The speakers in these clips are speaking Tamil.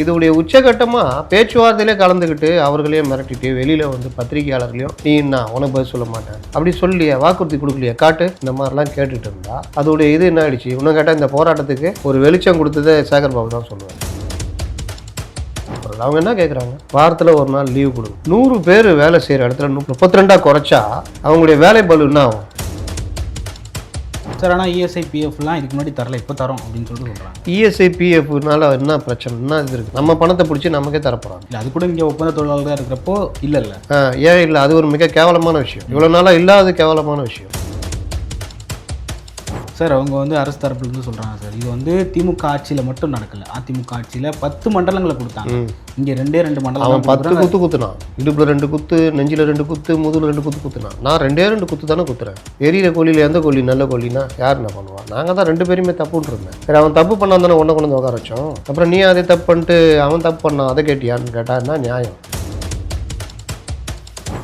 இதோடைய உச்சகட்டமாக பேச்சுவார்த்தையிலே கலந்துக்கிட்டு அவர்களையும் மிரட்டிட்டு வெளியில் வந்து பத்திரிகையாளர்களையும் நீ என்ன? உனக்கு பதில் சொல்ல மாட்டேன். அப்படி சொல்லியே வாக்குறுதி கொடுக்கலையே காட்டு இந்த மாதிரிலாம் கேட்டுட்டு இருந்தா அதோடைய இது என்ன ஆயிடுச்சு? இன்னும் கேட்டால் இந்த போராட்டத்துக்கு ஒரு வெளிச்சம் கொடுத்ததே சேகர் பாபு தான் சொல்லுவேன் அவங்க என்ன கேட்குறாங்க வாரத்தில் ஒரு நாள் லீவு கொடுங்க. நூறு பேர் வேலை செய்கிற இடத்துல முப்பத்தி ரெண்டாக குறைச்சா அவங்களுடைய வேலை பலு என்ன ஆகும்? சார் ஆனால் இஎஸ்ஐ பிஎஃப்லாம் இதுக்கு முன்னாடி தரல இப்போ தரோம் அப்படின்னு சொல்லிட்டு சொல்கிறாங்க இஎஸ்ஐ பிஎஃப்னால என்ன பிரச்சனை? என்ன இது இருக்குது நம்ம பணத்தை பிடிச்சி நமக்கே தரப்போகிறாங்க இல்லை அது கூட இங்கே ஒப்பந்த தொழிலாளர்களாக இருக்கிறப்போ இல்லை இல்லை ஏன் இல்லை அது ஒரு மிக கேவலமான விஷயம். இவ்வளோ நாளாக இல்லாத கேவலமான விஷயம். சார் அவங்க வந்து அரசு தரப்புலேருந்து சொல்கிறாங்க சார். இது வந்து திமுக ஆட்சியில் மட்டும் நடக்கல. அதிமுக ஆட்சியில் பத்து மண்டலங்களை கொடுத்தாங்க. இங்கே ரெண்டே ரெண்டு மண்டலம் பத்து. குத்து குத்துனான் இடுப்புல ரெண்டு குத்து நெஞ்சில ரெண்டு குத்து முதுகுல ரெண்டு குத்து குத்துனான் நான் ரெண்டே ரெண்டு குத்து தானே குத்துறேன். எரியிற கோழியில் எந்த கோழி நல்ல கோழினா யார் என்ன பண்ணுவான் நாங்கள் தான் ரெண்டு பேருமே தப்புன்னு இருந்தேன். சரி அவன் தப்பு பண்ணான் தானே ஒன்றை கொண்டு வந்து உட்கார வச்சோம். அப்புறம் நீ அதே தப்பு பண்ணிட்டு அவன் தப்பு பண்ணான் அதை கேட்டியான்னு கேட்டா என்ன நியாயம்?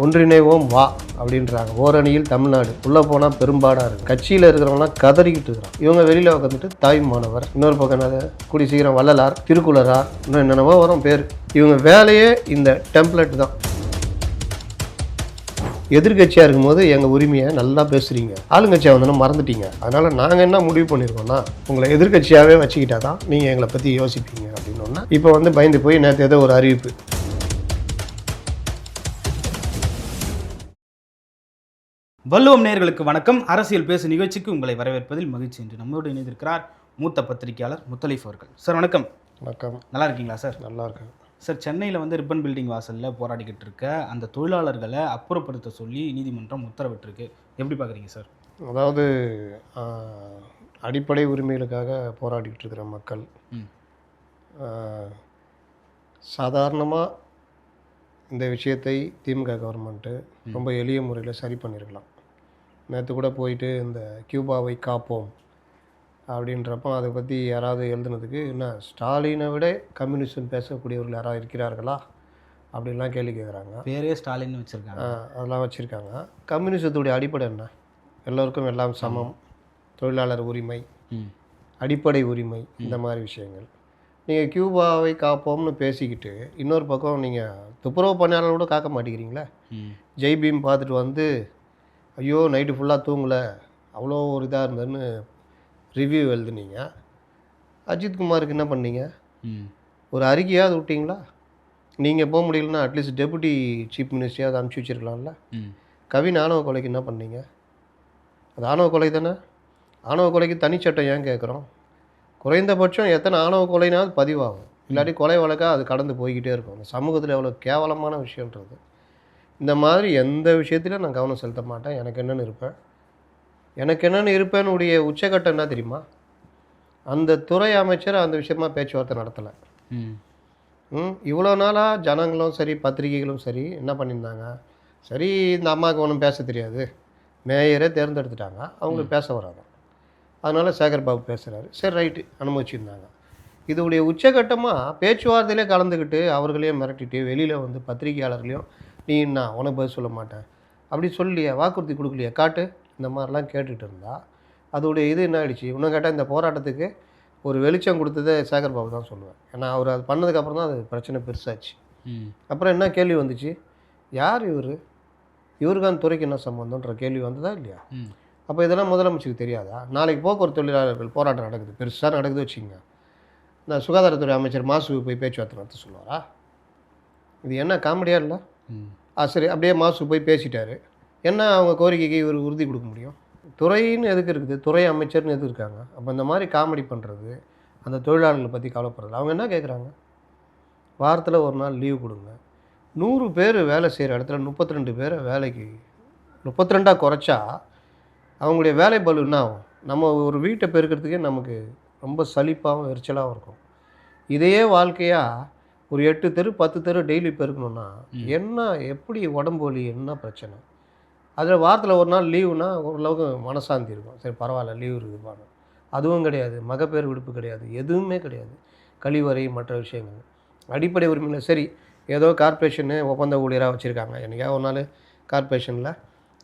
ஒன்றிணைவோம் வா அப்படின்றாங்க. ஓரணியில் தமிழ்நாடு. உள்ளே போனால் பெரும்பாடாக இருக்கு. கட்சியில் இருக்கிறவங்களாம் கதறிக்கிட்டு இருக்கிறான். இவங்க வெளியில் உட்காந்துட்டு தாய் மாணவர். இன்னொரு பக்கம் என்னது கூடி சீக்கிரம் வள்ளலார் திருக்குளரார் இன்னும் என்னென்னவோ வரும் பேர். இவங்க வேலையே இந்த டெம்ப்ளெட் தான். எதிர்கட்சியாக இருக்கும்போது எங்கள் உரிமையை நல்லா பேசுகிறீங்க ஆளுங்கட்சியாக வந்தோன்னா மறந்துட்டீங்க. அதனால் நாங்கள் என்ன முடிவு பண்ணியிருக்கோம்னா உங்களை எதிர்கட்சியாகவே வச்சுக்கிட்டா தான் நீங்கள் எங்களை பற்றி யோசிப்பீங்க அப்படின்னு இப்போ வந்து பயந்து போய் நேற்று ஏதோ ஒரு அறிவிப்பு. வள்ளுவம் நேயர்களுக்கு வணக்கம். அரசியல் பேசு நிகழ்ச்சிக்கு உங்களை வரவேற்பதில் மகிழ்ச்சி என்று நம்மோடு இணைந்திருக்கிறார் மூத்த பத்திரிகையாளர் முத்தலீஃப் அவர்கள். சார் வணக்கம். வணக்கம். நல்லா இருக்கீங்களா சார்? நல்லா இருக்கேன். சார் சென்னையில் வந்து ரிப்பன் பில்டிங் வாசலில் போராடிக்கிட்டு இருக்க அந்த தொழிலாளர்களை அப்புறப்படுத்த சொல்லி நீதிமன்றம் உத்தரவிட்டிருக்கு. எப்படி பார்க்குறீங்க சார்? அதாவது அடிப்படை உரிமைகளுக்காக போராடிக்கிட்டு இருக்கிற மக்கள் சாதாரணமாக இந்த விஷயத்தை திமுக கவர்மெண்ட்டு ரொம்ப எளிய முறையில் சரி பண்ணியிருக்கலாம் நேற்று கூட போயிட்டு இந்த கியூபாவை காப்போம் அப்படின்றப்போ அதை பற்றி யாராவது எழுதுனதுக்கு என்ன ஸ்டாலினை விட கம்யூனிசம் பேசக்கூடியவர்கள் யாராவது இருக்கிறார்களா? அப்படின்லாம் கேள்வி கேட்குறாங்க பேரே ஸ்டாலின் வச்சுருக்காங்க. அதெல்லாம் வச்சுருக்காங்க. கம்யூனிசத்துடைய அடிப்படை என்ன? எல்லோருக்கும் எல்லாம் சமம். தொழிலாளர் உரிமை அடிப்படை உரிமை இந்த மாதிரி விஷயங்கள். நீங்கள் கியூபாவை காப்போம்னு பேசிக்கிட்டு இன்னொரு பக்கம் நீங்கள் துப்புரவு பணியாளர் கூட காக்க மாட்டேங்கிறீங்களே? ம். ஜெய் பீம் பார்த்துட்டு வந்து ஐயோ நைட்டு ஃபுல்லாக தூங்கலை. அவ்வளோ ஒரு இதாக இருந்ததுன்னு ரிவ்யூ எழுதுனீங்க. அஜித் குமாருக்கு என்ன பண்ணீங்க? ஒரு அறிக்கையாவது விட்டீங்களா? நீங்கள் போக முடியலன்னா அட்லீஸ்ட் டெபுட்டி சீஃப் மினிஸ்டரையாவது அனுப்பிச்சி வச்சிருக்கலாம்ல. கவின் ஆணவ கொலைக்கு என்ன பண்ணீங்க? அது ஆணவ கொலை தானே? ஆணவ கொலைக்கு தனிச்சட்டம் ஏன் கேட்குறோம்? குறைந்தபட்சம் எத்தனை ஆணவ கொலைனாவது பதிவாகும். இல்லாட்டி கொலை வழக்காக அது கடந்து போய்கிட்டே இருக்கும். இந்த சமூகத்தில் எவ்வளோ கேவலமான விஷயன்றது இந்த மாதிரி எந்த விஷயத்திலும் நான் கவனம் செலுத்த மாட்டேன். எனக்கு என்னென்னு இருப்பேன். எனக்கு என்னென்னு இருப்பேன்னு உடைய உச்சக்கட்டம் என்ன தெரியுமா? அந்த துறை அமைச்சர் அந்த விஷயமா பேச்சுவார்த்தை நடத்தலை. ம். ம் இவ்வளோ நாளாக ஜனங்களும் சரி பத்திரிகைகளும் சரி என்ன பண்ணியிருந்தாங்க? சரி இந்த அம்மாவுக்கு ஒன்றும் பேச தெரியாது. மேயரே தேர்ந்தெடுத்துட்டாங்க. அவங்களுக்கு பேச வராங்க. அதனால் சேகர் பாபு பேசுகிறாரு சரி ரைட்டு அனுமதிச்சிருந்தாங்க. இதோடைய உச்சகட்டமாக பேச்சுவார்த்தையிலே கலந்துக்கிட்டு அவர்களையும் மிரட்டிட்டு வெளியில் வந்து பத்திரிகையாளர்களையும் நீ என்ன உனக்கு பதில் சொல்ல மாட்டேன். அப்படி சொல்லலையே வாக்குறுதி கொடுக்கலையே காட்டு. இந்த மாதிரிலாம் கேட்டுட்டு இருந்தா அதோடைய இது என்ன ஆயிடுச்சு? இன்னும் கேட்டால் இந்த போராட்டத்துக்கு ஒரு வெளிச்சம் கொடுத்ததே சேகர் பாபு தான் சொல்லுவேன். ஏன்னா அவர் அது பண்ணதுக்கப்புறம் தான் அது பிரச்சனை பெருசாச்சு. அப்புறம் என்ன கேள்வி வந்துச்சு? யார் இவர்? இவருக்கு அந்த துறைக்கு என்ன சம்மந்தன்ற கேள்வி வந்ததா இல்லையா? அப்போ இதெல்லாம் முதலமைச்சருக்கு தெரியாதா? நாளைக்கு போக்குவரத்து தொழிலாளர்கள் போராட்டம் நடக்குது. பெருசாக நடக்குது வச்சுங்க இந்த சுகாதாரத்துறை அமைச்சர் மாசு போய் பேச்சுவார்த்தை நடத்த சொல்லுவாரா? இது என்ன காமெடியாக இல்லை? ஆ சரி அப்படியே மாசு போய் பேசிட்டாரு. என்ன அவங்க கோரிக்கைக்கு இவர் உறுதி கொடுக்க முடியும்? துறைன்னு எதுக்கு இருக்குது? துறை அமைச்சர்னு எதுக்கு இருக்காங்க? அப்போ இந்த மாதிரி காமெடி பண்ணுறது அந்த தொழிலாளர்களை பற்றி கவலைப்படுறது அவங்க என்ன கேட்குறாங்க வாரத்தில் ஒரு நாள் லீவு கொடுங்க. நூறு பேர் வேலை செய்கிற இடத்துல முப்பத்தி ரெண்டு பேரை வேலைக்கு முப்பத்தி ரெண்டாக குறைச்சா அவங்களுடைய வேலை பலு என்ன ஆகும்? நம்ம ஒரு வீட்டை பெருக்கிறதுக்கே நமக்கு ரொம்ப சலிப்பாகவும் எரிச்சலாகவும் இருக்கும். இதையே வாழ்க்கையாக ஒரு எட்டு தெரு பத்து தெரு டெய்லி பெருக்கணும்னா என்ன எப்படி உடம்பு வலி என்ன பிரச்சனை? அதில் வாரத்தில் ஒரு நாள் லீவுனா ஓரளவுக்கு மனசாந்தி இருக்கும். சரி பரவாயில்ல லீவு இருக்குதுப்பாங்க அதுவும் கிடையாது. மகப்பேறு விடுப்பு கிடையாது. எதுவுமே கிடையாது. கழிவறை மற்ற விஷயங்கள். அடிப்படை உரிமையில் சரி ஏதோ கார்ப்பரேஷனு ஒப்பந்த ஊழியராக வச்சுருக்காங்க. என்னைக்கா ஒரு நாள் கார்ப்பரேஷனில்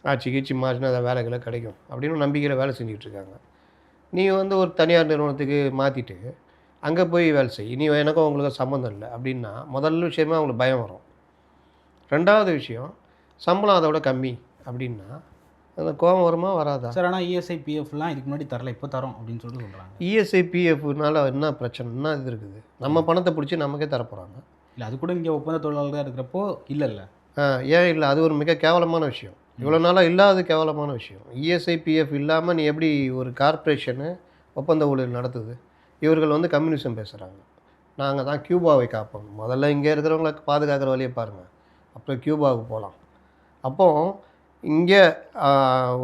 ஆட்சி கீச்சி மாறினா அதை வேலைகளை கிடைக்கும். அப்படின்னு நம்பிக்கையில் வேலை செஞ்சுக்கிட்டு இருக்காங்க. நீங்கள் வந்து ஒரு தனியார் நிறுவனத்துக்கு மாற்றிட்டு அங்கே போய் வேலை செய். இனி எனக்கும் உங்களுக்கு சம்மந்தம் இல்லை. அப்படின்னா முதல்ல விஷயமே அவங்களுக்கு பயம் வரும். ரெண்டாவது விஷயம் சம்பளம் அதை விட கம்மி அப்படின்னா அந்த கோபம் வருமா வராதா? சார் ஆனால் இஎஸ்ஐ பிஎஃப்லாம் இதுக்கு முன்னாடி தரல. இப்போ தரோம் அப்படின்னு சொல்லிட்டு சொல்கிறாங்க இஎஸ்ஐ பிஎஃப்னால என்ன பிரச்சனை? என்ன இது இருக்குது? நம்ம பணத்தை பிடிச்சி நமக்கே தரப்போகிறாங்க இல்லை அது கூட இங்கே ஒப்பந்த தொழிலாளர்களாக இருக்கிறப்போ இல்லை இல்லை. ஏன் இல்லை? அது ஒரு மிக கேவலமான விஷயம். இவ்வளோ நாளாக இல்லாத கேவலமான விஷயம். இஎஸ்ஐ பிஎஃப் இல்லாமல் நீ எப்படி ஒரு கார்ப்பரேஷனு ஒப்பந்த ஊழியர் நடத்துது? இவர்கள் வந்து கம்யூனிசம் பேசுகிறாங்க நாங்கள் தான் கியூபாவை காப்போம். முதல்ல இங்கே இருக்கிறவங்கள பாதுகாக்கிற வழியை பாருங்கள் அப்புறம் கியூபாவுக்கு போகலாம் அப்போ இங்கே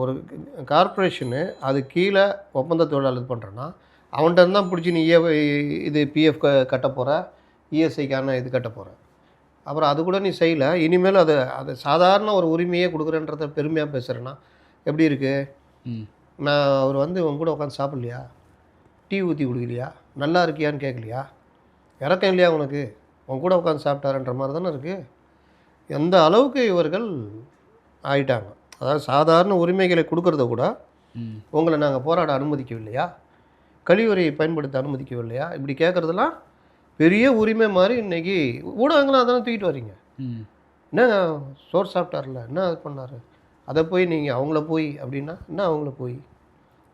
ஒரு கார்ப்பரேஷனு அது கீழே ஒப்பந்த தொழிலாளர் இது பண்ணுறேன்னா அவன்கிட்ட தான் பிடிச்சி நீ இது பிஎஃப் கட்ட போகிற இஎஸ்ஐக்கான இது கட்ட போகிற அப்புறம் அது கூட நீ செய்யலை. இனிமேல் அது அது சாதாரண ஒரு உரிமையே கொடுக்குறேன்றத பெருமையாக பேசுகிறேன்னா எப்படி இருக்குது நான் அவர் வந்து உன் கூட உட்காந்து சாப்பிட்லையா? டீ ஊற்றி குடிக்கலையா? நல்லா இருக்கியான்னு கேட்கலையா? இறக்கம் இல்லையா உனக்கு? உன் கூட உட்காந்து சாப்பிட்டாருன்ற மாதிரி தானே இருக்குது எந்த அளவுக்கு இவர்கள் ஆயிட்டாங்க? அதாவது சாதாரண உரிமைகளை கொடுக்கறத கூட உங்களை நாங்கள் போராட அனுமதிக்கவில்லையா? கழிவுறையை பயன்படுத்த அனுமதிக்கவில்லையா? இப்படி கேட்குறதெல்லாம் பெரிய உரிமை மாதிரி இன்னைக்கு ஊடகங்களும் அதெல்லாம் தூக்கிட்டு வர்றீங்க ம். என்ன சோறு சாப்பிட்டார்ல? என்ன இது பண்ணார்? அதை போய் நீங்கள் அவங்கள போய் அப்படின்னா என்ன அவங்கள போய்?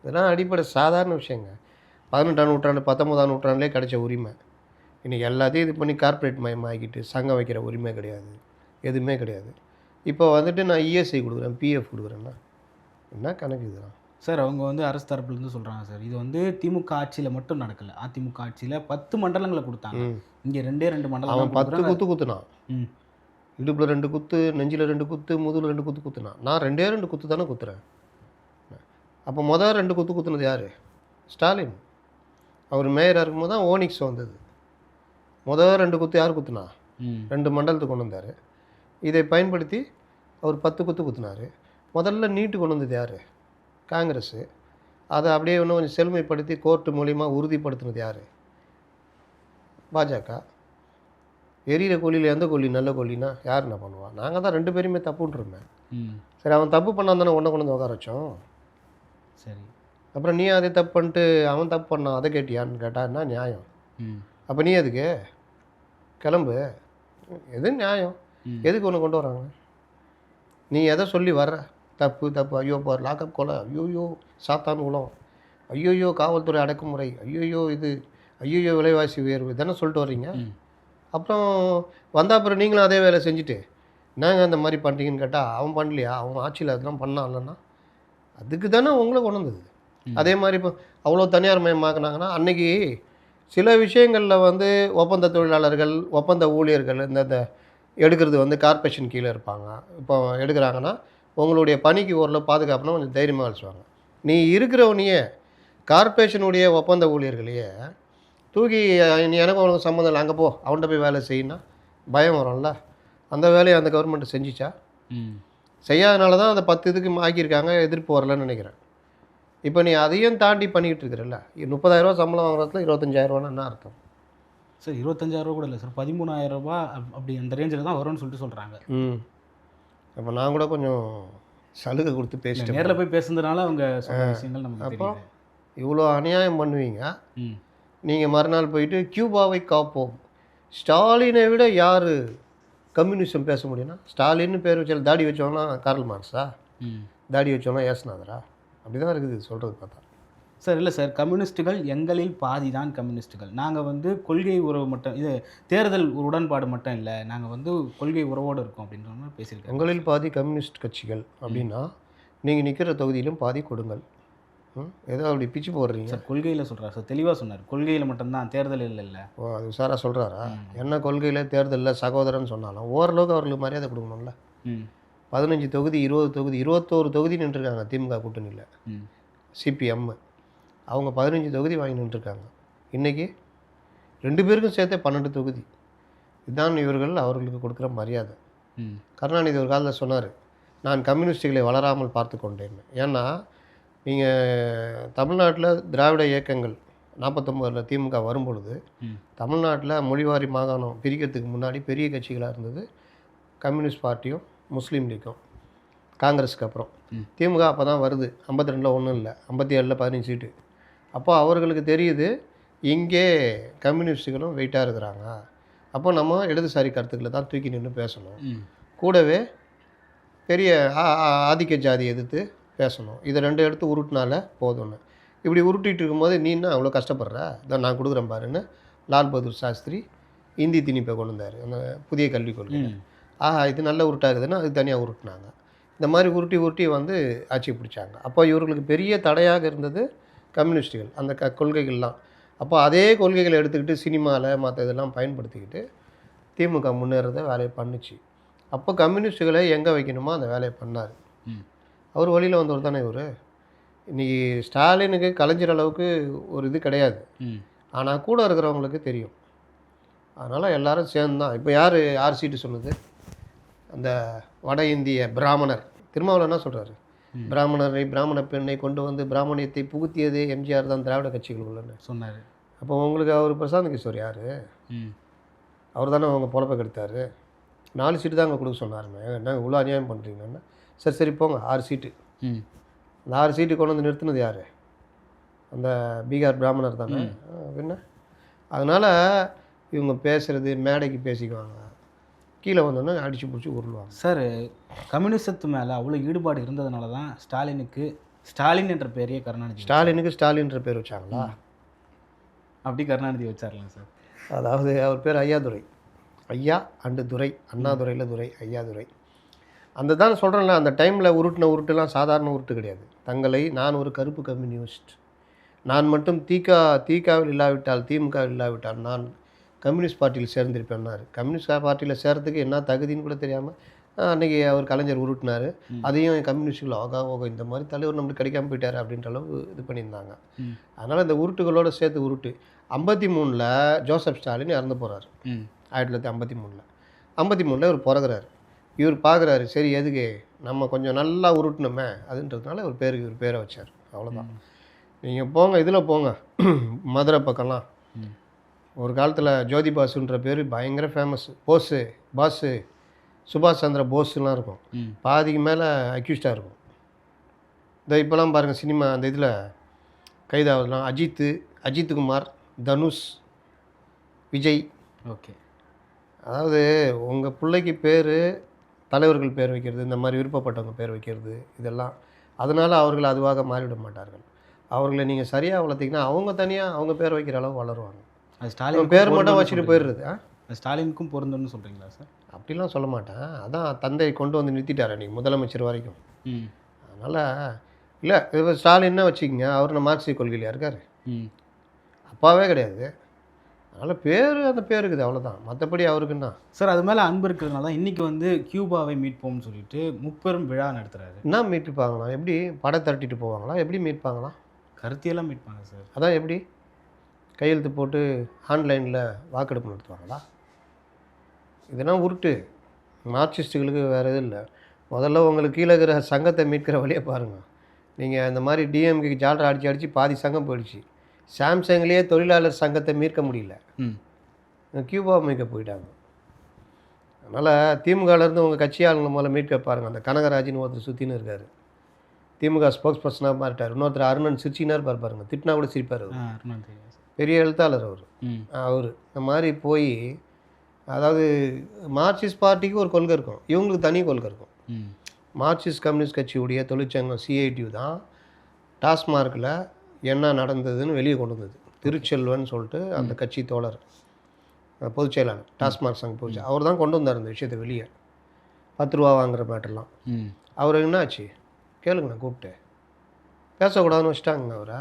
இதெல்லாம் அடிப்படை சாதாரண விஷயங்க. பதினெட்டாம் நூற்றாண்டு பத்தொன்பதாம் நூற்றாண்டுலேயே கிடைச்ச உரிமை. இன்றைக்கி எல்லாத்தையும் இது பண்ணி கார்ப்பரேட் மயமாக்கிட்டு சங்கம் வைக்கிற உரிமை கிடையாது. எதுவுமே கிடையாது. இப்போ வந்துட்டு நான் இஎஸ்ஐ கொடுக்குறேன் பிஎஃப் கொடுக்குறேன்னா என்ன கணக்கு இதெல்லாம்? சார் அவங்க வந்து அரசு தரப்புலேருந்து சொல்கிறாங்க சார். இது வந்து திமுக ஆட்சியில் மட்டும் நடக்கல. அதிமுக ஆட்சியில் பத்து மண்டலங்களை கொடுத்தாங்க. ம். இங்கே ரெண்டே ரெண்டு மண்டலம் அவன் பத்து. குத்து குத்துனான். ம். இடுப்பில் ரெண்டு குத்து நெஞ்சில் ரெண்டு குத்து முதுகில் ரெண்டு குத்து குத்துனான். நான் ரெண்டே ரெண்டு குத்து தானே குத்துறேன். அப்போ மொதல் ரெண்டு குத்து குத்துனது யார்? ஸ்டாலின். அவர் மேயராக இருக்கும்போது தான் ஓனிக்ஸ் வந்தது. மொதல் ரெண்டு குத்து யார் குத்துனா? ரெண்டு மண்டலத்துக்கு கொண்டு வந்தார். இதை பயன்படுத்தி அவர் பத்து குத்து குத்துனார். முதல்ல நீட்டு கொண்டு வந்தது யார்? காங்கிரஸு. அதை அப்படியே இன்னும் கொஞ்சம் செழுமைப்படுத்தி கோர்ட்டு மூலிமா உறுதிப்படுத்தினது யார்? பாஜக. எரியிற கொல்லியில் எந்த கொல்லி நல்ல கொல்லினா யார் என்ன பண்ணுவா? நாங்கள் தான் ரெண்டு பேருமே ம். சரி அவன் தப்பு பண்ணான் தானே ஒன்றை கொண்டு வந்து உட்கார வச்சோம். சரி. அப்புறம் நீ அதே தப்பு பண்ணிட்டு அவன் தப்பு பண்ணான் அதை கேட்டியான்னு கேட்டால் என்ன நியாயம்? அப்போ நீ எதுக்கு? கிளம்பு. எது நியாயம். எதுக்கு ஒன்று கொண்டு வராங்க? நீ எதை சொல்லி வர்ற? தப்பு தப்பு. ஐயோ பார் லாக்கப் கொலை. ஐயோயோ சாத்தான் குளம் ஐயோயோ காவல்துறை அடக்குமுறை. ஐயோயோ இது. ஐயோயோ விலைவாசி உயர்வு. தானே சொல்லிட்டு வர்றீங்க? அப்புறம் வந்த அப்புறம் நீங்களும் அதே வேலை செஞ்சுட்டு என்னங்க இந்த மாதிரி பண்ணுறீங்கன்னு கேட்டால் அவன் பண்ணலையா? அவன் ஆட்சியில் அதெல்லாம் பண்ணான் இல்லைன்னா? அதுக்கு தானே உங்களை கொண்டு வந்தது. அதே மாதிரி இப்போ அவ்வளோ தனியார் மயமாக்குனாங்கன்னா அன்னைக்கு சில விஷயங்களில் வந்து ஒப்பந்த தொழிலாளர்கள் ஒப்பந்த ஊழியர்கள் இந்த இந்த எடுக்கிறது வந்து கார்ப்பரேஷன் கீழே இருப்பாங்க. இப்போ எடுக்கிறாங்கன்னா உங்களுடைய பணிக்கு ஓரளவு பாதுகாப்புனா கொஞ்சம் தைரியமாக அழிச்சுவாங்க நீ இருக்கிறவனையே கார்ப்பரேஷனுடைய ஒப்பந்த ஊழியர்களையே தூக்கி நீ எனக்கு உனக்கு சம்மந்தம் இல்லை அங்கே போ அவன்கிட்ட போய் வேலை செய்யினா பயம் வரும்ல. அந்த வேலையை அந்த கவர்மெண்ட் செஞ்சுச்சா? ம். செய்யாதனால தான் அந்த பத்து இதுக்கு ஆக்கியிருக்காங்க எதிர்ப்பு வரலன்னு நினைக்கிறேன். இப்போ நீ அதையும் தாண்டி பண்ணிக்கிட்டு இருக்கிறல்ல? முப்பதாயிரரூவா சம்பளம் வாங்குறதுல இருபத்தஞ்சாயிரரூவான்னு என்ன அர்த்தம்? சார் இருபத்தஞ்சாயிரம் ரூபா கூட இல்லை சார். பதிமூணாயிரம் அப்- அப்படி அந்த ரேஞ்சில் தான் வரும்னு சொல்லிட்டு சொல்கிறாங்க ம். அப்போ நான் கூட கொஞ்சம் சலுகை கொடுத்து பேசிட்டேன். நேரில் போய் பேசுனதுனால அவங்க விஷயங்கள் நமக்கு அப்போ? இவ்வளோ அநியாயம் பண்ணுவீங்க. நீங்கள் மறுநாள் போயிட்டு கியூபாவை காப்போம். ஸ்டாலினை விட யார் கம்யூனிசம் பேச முடியும்னா ஸ்டாலின்னு பேர் வச்சால் தாடி வச்சவனா கார்ல் மார்க்ஸா? ம். தாடி வச்சவனா ஏசுநாதரா? அப்படி தான் இருக்குது சொல்கிறது பார்த்தா. சார் இல்லை சார். கம்யூனிஸ்ட்டுகள் எங்களில் பாதி தான் கம்யூனிஸ்ட்டுகள் நாங்கள் வந்து கொள்கை உறவு மட்டும் இது தேர்தல் ஒரு உடன்பாடு மட்டும் இல்லை. நாங்கள் வந்து கொள்கை உறவோடு இருக்கோம் அப்படின்ற மாதிரி பேசியிருக்காங்க. உங்களில் பாதி கம்யூனிஸ்ட் கட்சிகள் அப்படின்னா நீங்கள் நிற்கிற தொகுதியிலும் பாதி கொடுங்கள். ஏதோ அப்படி பிச்சு போடுறீங்க. சார் கொள்கையில் சொல்கிறார் சார் தெளிவாக சொன்னார். கொள்கையில் மட்டும்தான் தேர்தலில் இல்லை ஓ அது உஷாராக சொல்கிறாரா. என்ன கொள்கையில் தேர்தலில் சகோதரன் சொன்னாலும் ஓரளவுக்கு அவர்களுக்கு மரியாதை கொடுக்கணும்ல. ம். பதினஞ்சு தொகுதி இருபது தொகுதி இருபத்தோரு தொகுதி நின்றுருக்காங்க திமுக கூட்டணியில். சிபிஎம் அவங்க பதினஞ்சு தொகுதி வாங்கி நின்றுருக்காங்க. இன்றைக்கி ரெண்டு பேருக்கும் சேர்த்தே பன்னெண்டு தொகுதி. இதுதான் இவர்கள் அவர்களுக்கு கொடுக்குற மரியாதை. கருணாநிதி ஒரு காலத்தில் சொன்னார் நான் கம்யூனிஸ்டுகளை வளராமல் பார்த்து கொண்டேன் ஏன்னா நீங்கள் தமிழ்நாட்டில் திராவிட இயக்கங்கள் நாற்பத்தொம்பதில் திமுக வரும்பொழுது தமிழ்நாட்டில் மொழிவாரி மாகாணம் பிரிக்கிறதுக்கு முன்னாடி பெரிய கட்சிகளாக இருந்தது கம்யூனிஸ்ட் பார்ட்டியும் முஸ்லீம் லீக்கும். காங்கிரஸுக்கு அப்புறம். திமுக அப்போ தான் வருது. ஐம்பத்தி ரெண்டில் ஒன்றும் இல்லை. ஐம்பத்தி ஏழில் பதினஞ்சு சீட்டு. அப்போ அவர்களுக்கு தெரியுது இங்கே கம்யூனிஸ்ட்டுகளும் வெயிட்டாக இருக்கிறாங்க. அப்போ நம்ம இடதுசாரி கருத்துக்களை தான் தூக்கி நின்று பேசணும். கூடவே பெரிய ஆதிக்க ஜாதி எதிர்த்து பேசணும். இதை ரெண்டு எடுத்து உருட்டினால போதும்னு. இப்படி உருட்டிட்டு இருக்கும்போது நீ என்ன அவ்வளோ கஷ்டப்படுற? இதான் நான் கொடுக்குறேன் பாருன்னு லால் பகதூர் சாஸ்திரி இந்தி திணிப்பை கொண்டு வந்தார். அந்த புதிய கல்விக் கொள்கை ஆஹா இது நல்ல உருட்டாகுதுன்னா அது தனியாக உருட்டினாங்க. இந்த மாதிரி உருட்டி உருட்டி வந்து ஆட்சி பிடிச்சாங்க. அப்போ இவர்களுக்கு பெரிய தடையாக இருந்தது கம்யூனிஸ்டுகள் அந்த க கொள்கைகள்லாம். அப்போ அதே கொள்கைகளை எடுத்துக்கிட்டு சினிமாவில் மற்ற இதெல்லாம் பயன்படுத்திக்கிட்டு திமுக முன்னேறத வேலையை பண்ணுச்சு. அப்போ கம்யூனிஸ்டுகளை எங்கே வைக்கணுமோ அந்த வேலையை பண்ணார். அவர் வழியில் வந்தவர் தானே இவர்? இன்றைக்கி ஸ்டாலினுக்கு கலைஞர் அளவுக்கு ஒரு இது கிடையாது. ஆனால் கூட இருக்கிறவங்களுக்கு தெரியும். அதனால் எல்லாரும் சேர்ந்து தான் இப்போ யார் யார் சீட்டு சொன்னது அந்த வட இந்திய பிராமணர். திருமாவளவன் என்ன சொல்கிறாரு. பிராமணரை பிராமண பெண்ணை கொண்டு வந்து பிராமணியத்தை புகுத்தியதே எம்ஜிஆர் தான் திராவிட கட்சிகளுக்குள்ளன்னு சொன்னார். அப்போ உங்களுக்கு அவர் பிரசாந்த் கிஷோர் யார்? ம். அவர் தானே அவங்க பொழப்பை கெடுத்தாரு. நாலு சீட்டு தான் அங்கே கொடுக்க சொன்னாருமே. என்ன இவ்வளோ அநியாயம் பண்ணுறீங்கன்னா சரி சரி போங்க. ஆறு சீட்டு. ம். அந்த ஆறு சீட்டு கொண்டு வந்து நிறுத்தினது யார்? அந்த பீகார் பிராமணர் தானே. என்ன அதனால் இவங்க பேசுகிறது மேடைக்கு பேசிக்குவாங்க. கீழே வந்தோன்னே அடித்து பிடிச்சி உருளுவாங்க. சார் கம்யூனிசத்து மேலே அவ்வளோ ஈடுபாடு இருந்ததுனால தான் ஸ்டாலினுக்கு ஸ்டாலின் என்ற பெயரையே கருணாநிதி ஸ்டாலினுக்கு ஸ்டாலின்ற பேர் வச்சாங்களா? அப்படி கருணாநிதி வச்சார்லாம் சார். அதாவது அவர் பேர் ஐயாதுரை. ஐயா அண்டு துரை அண்ணாதுரையில் துரை ஐயாதுரை. அந்த தான் சொல்கிறேன்ல அந்த டைமில் உருட்டின உருட்டுலாம் சாதாரண உருட்டு கிடையாது. தங்களை நான் ஒரு கருப்பு கம்யூனிஸ்ட். நான் மட்டும் தீகா தீகாவில் இல்லாவிட்டால் திமுகவில் இல்லாவிட்டால் நான் கம்யூனிஸ்ட் பார்ட்டியில் சேர்ந்திருப்பேன்னாரு. கம்யூனிஸ்ட் பார்ட்டியில் சேர்றதுக்கு என்ன தகுதின்னு கூட தெரியாமல் அன்றைக்கி அவர் கலைஞர் உருட்டினார். அதையும் கம்யூனிஸ்டுகள் ஆகா ஓகோ இந்த மாதிரி தலைவர் நம்மளுக்கு கிடைக்காம போயிட்டார் அப்படின்ற அளவு இது பண்ணியிருந்தாங்க. அதனால் இந்த உருட்டுகளோட சேர்த்து உருட்டு. ஐம்பத்தி மூணில் ஜோசப் ஸ்டாலின் இறந்து போகிறார் ஆயிரத்தி தொள்ளாயிரத்தி ஐம்பத்தி மூணில். ஐம்பத்தி மூணில் இவர் பிறகுறாரு. இவர் பார்க்குறாரு சரி எதுக்கு? நம்ம கொஞ்சம் நல்லா உருட்டணுமே அதுன்றதுனால இவர் பேருக்கு இவர் பேரை வச்சார். அவ்வளோதான் நீங்கள் போங்க இதில் போங்க. மதுரை பக்கம்லாம். ஒரு காலத்தில் ஜோதி பாசுன்ற பேர் பயங்கர ஃபேமஸ் போஸு பாஸு சுபாஷ் சந்திர போஸ்லாம் இருக்கும். பாதிக்கு மேலே அக்யூஸ்டாக இருக்கும். இந்த இப்போலாம் பாருங்கள் சினிமா அந்த இதில் கைதாவதெல்லாம் அஜித்து அஜித் குமார் தனுஷ் விஜய். ஓகே. அதாவது உங்கள் பிள்ளைக்கு பேர் தலைவர்கள் பேர் வைக்கிறது இந்த மாதிரி விருப்பப்பட்டவங்க பேர் வைக்கிறது இதெல்லாம். அதனால் அவர்கள் அதுவாக மாறிவிட மாட்டார்கள். அவர்களை நீங்கள் சரியாக வளர்த்தீங்கன்னா அவங்க தனியாக அவங்க பேர் வைக்கிற அளவு வளருவாங்க. அது ஸ்டாலின் பேர் மட்டும் வச்சுட்டு போயிடுறது ஸ்டாலினுக்கும் பொருந்தும்னு சொல்கிறீங்களா சார்? அப்படிலாம் சொல்ல மாட்டேன். அதான் தந்தை கொண்டு வந்து நிறுத்திட்டார் அன்றைக்கி முதலமைச்சர் வரைக்கும். ம். அதனால் இல்லை இப்போ ஸ்டாலின்னா வச்சுக்கோங்க அவர் நம்ம மார்க்சிய கொள்கையிலையா இருக்கார்? ம். அப்பாவே கிடையாது. அதனால் பேர் அந்த பேர் இருக்குது அவ்வளோதான் மற்றபடி அவருக்குன்னா. சார் அது மேலே அன்பு இருக்கிறதுனால தான் இன்றைக்கி வந்து கியூபாவை மீட்போம்னு சொல்லிட்டு முப்பெரும் விழா நடத்துகிறாரு என்ன மீட்பாங்களாம் எப்படி படை திரட்டிட்டு போவாங்களா? எப்படி மீட்பாங்களாம் கருத்தியெல்லாம் மீட்பாங்க சார். அதான் எப்படி? கையெழுத்து போட்டு ஆன்லைனில் வாக்கெடுப்பு நடத்துவாங்களா? இதெல்லாம் உருட்டு. மார்க்சிஸ்ட்டுகளுக்கு வேறு எதுவும் இல்லை. முதல்ல உங்களுக்கு கீழே இருக்கிற சங்கத்தை மீட்கிற வழியை பாருங்கள் நீங்கள் இந்த மாதிரி டிஎம்கேக்கு ஜாலரை அடித்து அடித்து பாதி சங்கம் போயிடுச்சு. சாம்சங்லேயே தொழிலாளர் சங்கத்தை மீட்க முடியல. கியூபா மீட்க போயிட்டாங்க. அதனால் திமுகலேருந்து உங்கள் கட்சி ஆளுங்களை முதல்ல மீட்க பாருங்கள் அந்த கனகராஜின்னு ஒருத்தர் சுற்றின்னு இருக்கார். திமுக ஸ்போக்ஸ் பர்சனாக மாறிட்டார். இன்னொருத்தர் அருணன் சிரிச்சினா இருப்பார் பாருங்க. திட்டினா கூட சிரிப்பார். பெரிய எழுத்தாளர் அவர். அவர். இந்த மாதிரி போய் அதாவது மார்க்சிஸ்ட் பார்ட்டிக்கு ஒரு கொள்கை இருக்கும். இவங்களுக்கு தனி கொள்கை இருக்கும். மார்க்சிஸ்ட் கம்யூனிஸ்ட் கட்சியுடைய தொழிற்சங்கம் சிஐடியு தான். டாஸ்மார்க்கில் என்ன நடந்ததுன்னு வெளியே கொண்டு வந்தது. திருச்செல்வன் சொல்லிட்டு அந்த கட்சி தோழர் பொதுச் செயலாளர் டாஸ்மார்க் சங்க பொதுச் அவர் தான் கொண்டு வந்தார் இந்த விஷயத்தை வெளியே. பத்து ரூபா வாங்குற மேட்டர்லாம். ம். அவர் என்னாச்சு? கேளுங்கண்ணா கூப்பிட்டு பேசக்கூடாதுன்னு வச்சுட்டாங்க அவரை.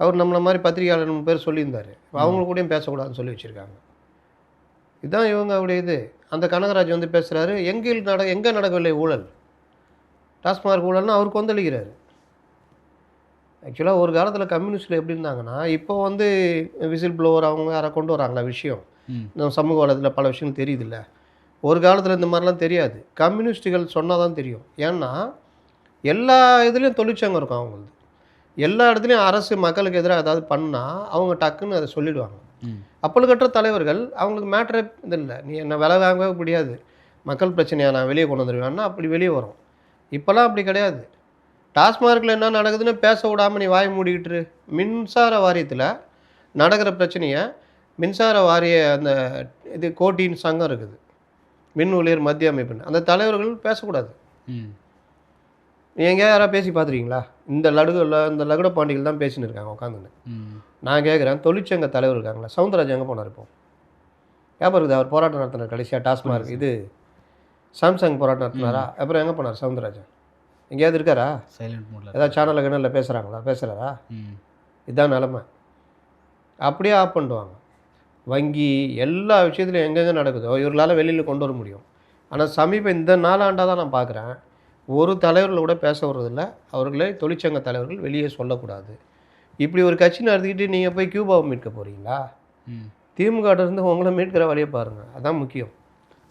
அவர் நம்மளை மாதிரி பத்திரிகையாளர் மூணு பேர் சொல்லியிருந்தார். அவங்க கூடயும் பேசக்கூடாதுன்னு சொல்லி வச்சுருக்காங்க. இதுதான் இவங்க அப்படி இது. அந்த கனகராஜ் வந்து பேசுகிறாரு எங்கே நட எங்கே நடக்கவில்லை ஊழல்? டாஸ்மார்க் ஊழல்னு அவர் கொந்தளிக்கிறாரு. ஆக்சுவலாக ஒரு காலத்தில் கம்யூனிஸ்டில் எப்படி இருந்தாங்கன்னா இப்போ வந்து விசில் ப்ளோவர் அவங்க யாரை கொண்டு வராங்களா விஷயம்? இந்த சமூக வலைத்தில் பல விஷயங்கள் தெரியுதுல்ல. ஒரு காலத்தில் இந்த மாதிரிலாம் தெரியாது. கம்யூனிஸ்ட்டுகள் சொன்னால் தான் தெரியும். ஏன்னா எல்லா இதுலேயும் தொழிற்சங்கம் இருக்கும் அவங்களுக்கு எல்லா இடத்துலையும் அரசு மக்களுக்கு எதிராக ஏதாவது பண்ணால் அவங்க டக்குன்னு அதை சொல்லிடுவாங்க. அப்பழுக்கற்ற தலைவர்கள் அவங்களுக்கு மேட்ரே இது இல்லை. நீ என்ன விலை வாங்கவே முடியாது. மக்கள் பிரச்சனையா நான் வெளியே கொண்டு வந்துடுவேன்னா அப்படி வெளியே வரும். இப்போல்லாம் அப்படி கிடையாது. டாஸ்மார்க்கில் என்ன நடக்குதுன்னு பேச விடாமல் நீ வாய் மூடிக்கிட்டு. மின்சார வாரியத்தில் நடக்கிற பிரச்சனையை மின்சார வாரிய அந்த இது கோட்டின் சங்கம் இருக்குது. மின் ஊழியர் மத்திய அமைப்புன்னு. அந்த தலைவர்கள் பேசக்கூடாது. எங்கேயா யாராவது பேசி பார்த்துருக்கீங்களா? இந்த லடுகுல இந்த லகுட பாண்டிகள் தான் பேசின்னு இருக்காங்க உட்காந்துன்னு நான் கேட்குறேன் தொழிற்சங்க தலைவர் இருக்காங்களா? சவுந்தரராஜ் எங்கே போனார் இப்போ? ஞாபகம் இருக்குது அவர் போராட்டம் நடத்தினார் கடைசியாக டாஸ்மார்க் இது. சாம்சங் போராட்டம் நடத்தினாரா? அப்புறம் எங்கே போனார் சவுந்தரராஜன் எங்கேயாவது இருக்காரா? சைலண்ட் மோட்ல ஏதாவது சேனலில் கிணலில் பேசுகிறாங்களா பேசுகிறாரா ம். இதுதான் நிலமை. அப்படியே ஆஃப் பண்ணிடுவாங்க. வங்கி எல்லா விஷயத்துலையும் எங்கெங்கே நடக்குதோ இவர்களால் வெளியில் கொண்டு வர முடியும். ஆனால் சமீப இந்த நாலாண்டாக தான் நான் பார்க்குறேன். ஒரு தலைவர்கள் கூட பேச வர்றதில்ல. அவர்களை தொழிற்சங்க தலைவர்கள் வெளியே சொல்லக்கூடாது. இப்படி ஒரு கட்சி நடத்திக்கிட்டு நீங்கள் போய் கியூபாவை மீட்க போகிறீங்களா ம். திமுக இருந்து உங்களை மீட்கிற வழியை பாருங்கள் அதான் முக்கியம்.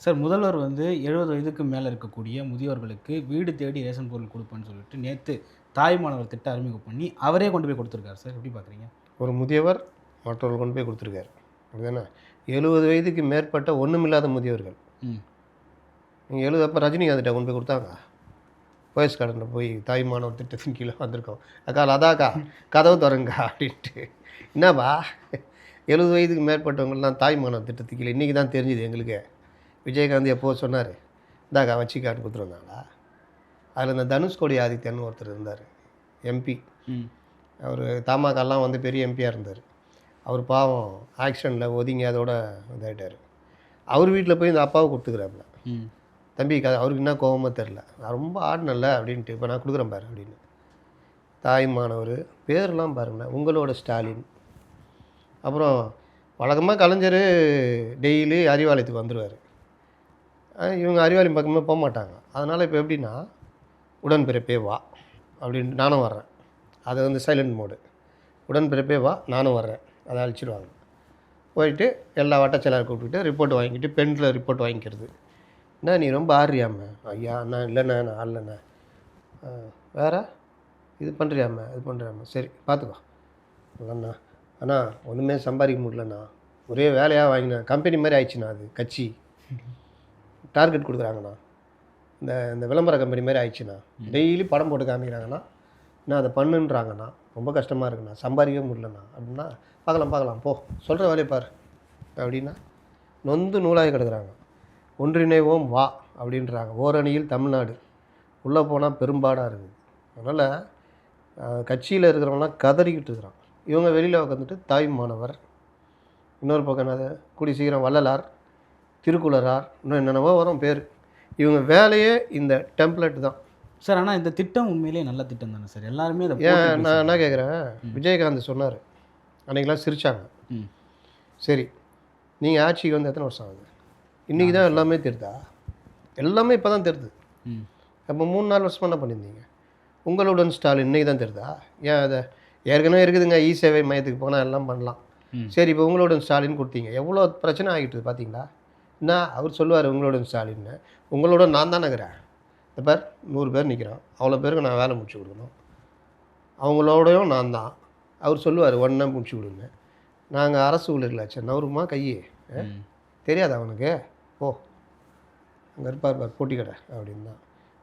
சார் முதல்வர் வந்து எழுபது வயதுக்கு மேலே இருக்கக்கூடிய முதியோர்களுக்கு வீடு தேடி ரேஷன் பொருள் கொடுப்பேன்னு சொல்லிட்டு நேற்று தாய்மானவர் திட்டம் அறிமுகம் பண்ணி அவரே கொண்டு போய் கொடுத்துருக்காரு சார். எப்படி பார்க்குறீங்க ஒரு முதியவர் மற்றவர்கள் கொண்டு போய் கொடுத்துருக்காரு. அப்படிதானே? எழுபது வயதுக்கு மேற்பட்ட ஒன்றுமில்லாத முதியவர்கள் ம். நீங்கள் எழுபது அப்போ ரஜினிகாந்த்கிட்ட கொண்டு போய் கொடுத்தாங்க போயஸ் கார்டனில் போய் தாய்மானவர் திட்டத்தின் கீழே வந்திருக்கோம். அக்கா அதாக்கா கதவு திறங்கா அப்படின்ட்டு. என்னப்பா? எழுபது வயதுக்கு மேற்பட்டவங்கலாம் தாய்மானவர் திட்டத்துக்கு கீழே இன்றைக்கி தான் தெரிஞ்சுது எங்களுக்கு. விஜயகாந்த் எப்போ சொன்னார்? இந்தாக்கா வச்சிக்கான்னு கொடுத்துருந்தாங்களா? அதில் இந்த தனுஷ்கோடி ஆதித்யன் ஒருத்தர் இருந்தார் எம்பி. அவர் தமாகெல்லாம் வந்து பெரிய எம்பியாக இருந்தார். அவர் பாவம் ஆக்சிடெண்ட்டில் ஒதுங்கி அதோட இதாகிட்டார் அவர் வீட்டில் போய் இந்த அப்பாவை கொடுத்துக்கிறாப்புல. ம். தம்பி க அவருக்கு என்ன கோவமோ தெரில நான் ரொம்ப ஆடினல அப்படின்ட்டு இப்போ நான் கொடுக்குறேன் பாரு அப்படின்னு. தாய்மானவர் பேர்லாம் பாருங்களேன் உங்களோட ஸ்டாலின். அப்புறம் வழக்கமாக கலைஞர் டெய்லி அறிவாலயத்துக்கு வந்துடுவார் இவங்க அறிவாலயம் பக்கமே போக மாட்டாங்க. அதனால் இப்போ எப்படின்னா உடன்பிறப்பே வா அப்படின்ட்டு நானும் வர்றேன். அது வந்து சைலண்ட் மோடு உடன்பிறப்பே வா நானும் வர்றேன். அதை அழிச்சிடுவாங்க போயிட்டு எல்லா வட்டச்செயலாளர் கூப்பிட்டுட்டு ரிப்போர்ட் வாங்கிட்டு பெனில் ரிப்போர்ட் வாங்கிக்கிறது. என்ன நீ ரொம்ப ஆடுறியாம ஐயா அண்ணா இல்லைண்ணே நான் ஆடலண்ணே வேற? இது பண்ணுறியாம இது பண்ணுறியாம சரி பார்த்துக்கோ இல்லைண்ணா அண்ணா ஒன்றுமே சம்பாதிக்க முடியலண்ணா. ஒரே வேலையாக வாங்கினேன் கம்பெனி மாதிரி ஆயிடுச்சுண்ணா அது கட்சி. டார்கெட் கொடுக்குறாங்கண்ணா. இந்த இந்த விளம்பர கம்பெனி மாதிரி ஆயிடுச்சுண்ணா. டெய்லி படம் போட்டு காமிக்கிறாங்கண்ணா. நான் அதை பண்ணுன்றாங்கண்ணா. ரொம்ப கஷ்டமாக இருக்குண்ணா. சம்பாதிக்கவே முடியலண்ணா. அப்படின்னா பார்க்கலாம் பார்க்கலாம் போ சொல்கிற வேலையை பாரு. அப்படின்னா நொந்து நூலாகி கிடக்குறாங்க. ஒன்றிணைவோம் வா அப்படின்றாங்க. ஓரணியில் தமிழ்நாடு. உள்ளே போனால் பெரும்பாடாக இருக்குது. அதனால் கட்சியில் இருக்கிறவங்களாம் கதறிக்கிட்டு இருக்கிறான். இவங்க வெளியில் உட்காந்துட்டு தாய் மாணவர் இன்னொரு பக்கம் என்னது? கூடி சீக்கிரம் வள்ளலார் திருக்குளரார் இன்னும் என்னென்னவோ வரும் பேர். இவங்க வேலையே இந்த டெம்ப்ளெட் தான். சார் ஆனால் இந்த திட்டம் உண்மையிலேயே நல்ல திட்டம் தானே சார்? எல்லாருமே ஏன் நான் என்ன கேட்குறேன் விஜயகாந்த் சொன்னார். அன்றைக்கெலாம் சிரிச்சாங்க. ம். சரி நீங்கள் ஆட்சிக்கு வந்து எத்தனை வருஷம் ஆகுது? இன்றைக்கி தான் எல்லாமே தெரியுதா எல்லாமே இப்போ தான் தெரியுது ம். அப்போ மூணு நாலு வருஷமா என்ன பண்ணியிருந்தீங்க? உங்களுடன் ஸ்டாலின் இன்னைக்கு தான் தெரியுதா ஏன் அதை? ஏற்கனவே இருக்குதுங்க இ சேவை மையத்துக்கு போனால் எல்லாம் பண்ணலாம். சரி இப்போ உங்களுடன் ஸ்டாலின் கொடுத்தீங்க. எவ்வளோ பிரச்சனை ஆகிட்டு பார்த்தீங்களா என்ன அவர் சொல்லுவார் உங்களுடன் ஸ்டாலின்னு. உங்களோட நான் தான் நகிறேன். இந்த பேர் நூறு பேர் நிற்கிறான் அவ்வளோ பேருக்கு நான் வேலை முடிச்சு கொடுக்கணும். அவங்களோடையும் நான் தான். அவர் சொல்லுவார் ஒன்றா முடிச்சு கொடுங்க நாங்கள் அரசு ஊழியர்களாச்சு நவருமா கையே? தெரியாதா அவனுக்கு ஓ அங்கே இருப்பார் பார் போட்டி கடை அப்படின்னு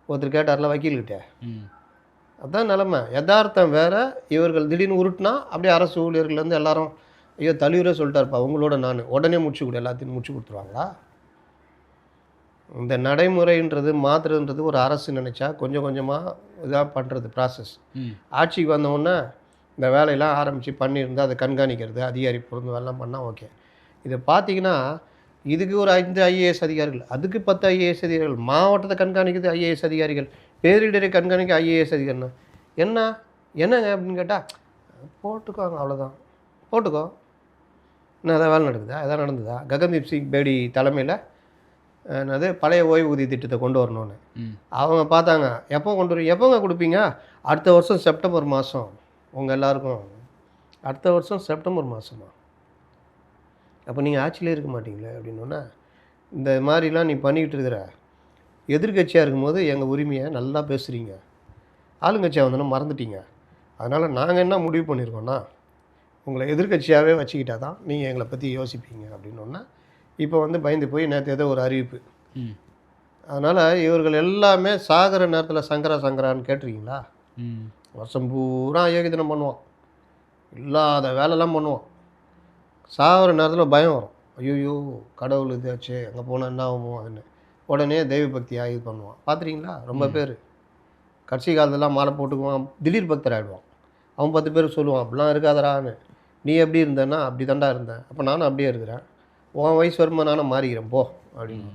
ஒருத்தர் கேட்டார்ல வக்கீல்கிட்ட. ம். அதான் நிலமை. யதார்த்தம் வேற இவர்கள் திடீர்னு உருட்டுனா அப்படியே அரசு ஊழியர்கள்லேருந்து எல்லாரும் ஐயோ தலைவரே சொல்லிட்டாருப்பா உங்களோட நான். உடனே முடிச்சு கொடு எல்லாத்தையும் முடிச்சு கொடுத்துருவாங்களா? இந்த நடைமுறைன்றது மாற்றுறதுன்றது ஒரு அரசு நினச்சா கொஞ்சம் கொஞ்சமாக இதாக பண்ணுறது ப்ராசஸ் ஆட்சிக்கு வந்தவுடனே இந்த வேலையெல்லாம் ஆரம்பித்து பண்ணியிருந்து அதை கண்காணிக்கிறது அதிகாரி பொருந்து எல்லாம் பண்ணால் ஓகே. இதை பார்த்தீங்கன்னா இதுக்கு ஒரு ஐந்து ஐஏஎஸ் அதிகாரிகள் அதுக்கு பத்து ஐஏஎஸ் அதிகாரிகள் மாவட்டத்தை கண்காணிக்கிறது ஐஏஎஸ் அதிகாரிகள் பேரிடரை கண்காணிக்க ஐஏஎஸ் அதிகாரினா என்ன? என்னங்க அப்படின்னு கேட்டால் போட்டுக்கோங்க அவ்வளோதான் போட்டுக்கோ. என்ன எதாவது வேலை நடக்குதா? எதாவது நடந்ததா? ககன்தீப் சிங் பேடி தலைமையில் என்னது பழைய ஓய்வூதிய திட்டத்தை கொண்டு வரணும்னு. அவங்க பார்த்தாங்க எப்போ கொண்டு வரும் எப்போங்க கொடுப்பீங்க? அடுத்த வருஷம் செப்டம்பர் மாதம் உங்கள் எல்லாருக்கும். அடுத்த வருஷம் செப்டம்பர் மாதமா அப்போ நீங்கள் ஆட்சியிலே இருக்க மாட்டீங்களே அப்படின்னோடனே இந்த மாதிரிலாம் நீ பண்ணிக்கிட்டு இருக்கிற எதிர்கட்சியாக இருக்கும்போது எங்கள் உரிமையை நல்லா பேசுகிறீங்க ஆளுங்கட்சியாக வந்தோன்னா மறந்துட்டீங்க. அதனால் நாங்கள் என்ன முடிவு பண்ணியிருக்கோன்னா உங்களை எதிர்கட்சியாகவே வச்சுக்கிட்டா தான் நீங்கள் எங்களை பற்றி யோசிப்பீங்க அப்படின்னோடனே இப்போ வந்து பயந்து போய் நேற்று ஏதோ ஒரு அறிவிப்பு. அதனால் இவர்கள் எல்லாமே சாகிற நேரத்தில் சங்கரா சங்கரான்னு கேட்டிருக்கீங்களா? வருஷம் பூரா ஏக தினம் பண்ணுவான். இல்லாத வேலைலாம் பண்ணுவான். சாகிற நேரத்தில் பயம் வரும். ஐயோ கடவுள் இதாச்சு அங்கே போனால் என்ன ஆகுமோ அதுன்னு உடனே தெய்வ பக்தியாக இது பண்ணுவான். பார்த்துறீங்களா ரொம்ப பேர். கடைசி காலத்துலலாம் மாலை போட்டுக்குவான். திடீர் பக்தர் ஆகிடுவான் அவன் பத்து பேர் சொல்லுவான் அப்படிலாம் இருக்காதடான்னு. நீ எப்படி இருந்தேன்னா அப்படி தாண்டா இருந்தேன். அப்போ நானும் அப்படியே இருக்கிறேன். உன் வயசு வருமா நானும் மாறிக்கிறேன் போ. அப்படின்னு.